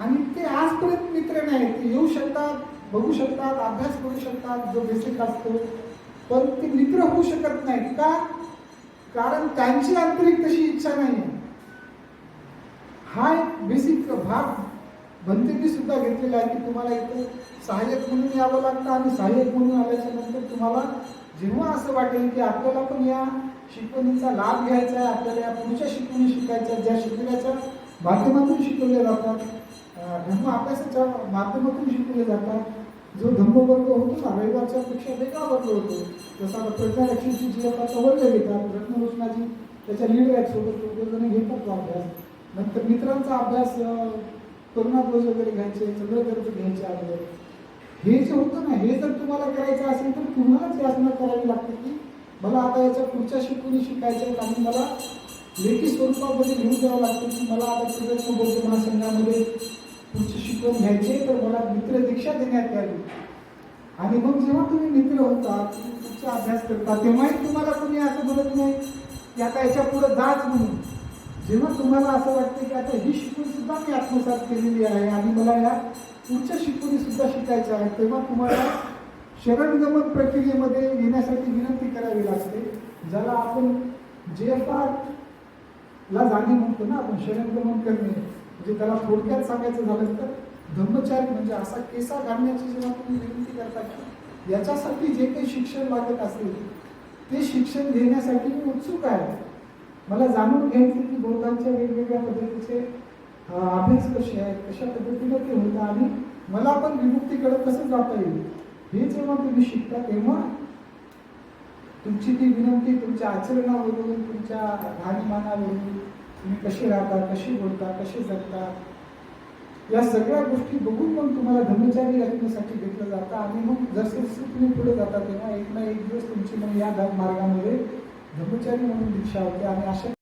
आणि ते आजपर्यंत मित्र नाही ते येऊ शकतात बघू शकतात अभ्यास करू शकतात जो बेसिक असतो. पण ते मित्र होऊ शकत नाहीत. का? कारण त्यांची आंतरिक तशी इच्छा नाही आहे हा एक बेसिक भाग बनतेने सुद्धा घेतलेला आहे की तुम्हाला इथे सहाय्यक म्हणून यावं लागतं आणि सहाय्यक म्हणून आल्याच्यानंतर तुम्हाला जेव्हा असं वाटेल की आपल्याला पण या शिकवणीचा लाभ घ्यायचा आहे आपल्याला या पुढच्या शिकवणी शिकायच्या ज्या शिकवण्याच्या माध्यमातून शिकवल्या जातात धम्म धर्म अभ्यासाच्या माध्यमातून शिकवले जातात. जो धम्मवर्ग होतो ना रविवारच्या पेक्षा वेगळा वर्ग होतो. जसा आता प्रज्ञालक्ष्मीची जी आता वर्ग घेतात रत्नरोषणाची त्याच्या लीड आहेत सोबत दोघं जण घेतात तो अभ्यास. नंतर मित्रांचा अभ्यास अं, करुणाध्वज वगैरे घ्यायचे चंद्रगर्भ घ्यायचे अगोदर. हे जे होतं ना हे जर तुम्हाला करायचं असेल तर तुम्हालाच यासना करावी लागते की मला आता याच्या पुढच्या शिकवणी शिकायच्या आहेत आणि मला लेखी स्वरूपामध्ये लिहून द्यावं लागतं की मला आता प्रयत्न बौद्ध महासंघामध्ये उच्च शिकवण घ्यायची आहे, तर मला मित्र दीक्षा देण्यात यावी. आणि मग जेव्हा तुम्ही मित्र होता तुम्ही तुमचा अभ्यास करता तेव्हाही तुम्हाला कोणी असं बोलत नाही की आता याच्यापुढे जाच म्हणून. जेव्हा तुम्हाला असं वाटतं की आता ही शिकवण सुद्धा मी आत्मसात केलेली आहे आणि मला या पुढच्या शिकवणी सुद्धा शिकायच्या आहेत तेव्हा तुम्हाला शरणगमन प्रक्रियेमध्ये येण्यासाठी विनंती करावी लागते. ज्याला आपण जे एफ ला जाणे म्हणतो ना आपण शरणगमन करणे म्हणजे त्याला थोडक्यात सांगायचं झालं तर ब्रह्मचारी म्हणजे असा केसा घालण्याची जेव्हा तुम्ही विनंती करता की याच्यासाठी जे काही शिक्षण लागत असेल ते शिक्षण घेण्यासाठी मी उत्सुक आहे. मला जाणून घ्यायचे की बौद्धांच्या वेगवेगळ्या पद्धतीचे अभ्यास कसे आहेत कशा पद्धतीनं ते होतं आणि मला पण विमुक्तीकडे कसं जाता येईल हे जेव्हा तुम्ही शिकता तेव्हा तुमची ती विनंती तुमच्या आचरणावरून तुमच्या राहणीमानावरून तुम्ही कशी राहता कशी बोलता कशी जगता? या सगळ्या गोष्टी बघून मग तुम्हाला धर्मचारी रचनेसाठी घेतलं जातं. आणि मग जसं जसं तुम्ही पुढे जाता तेव्हा एक ना एक दिवस तुमची मग या मार्गामध्ये धर्मचारी म्हणून दीक्षा होते. आणि अशा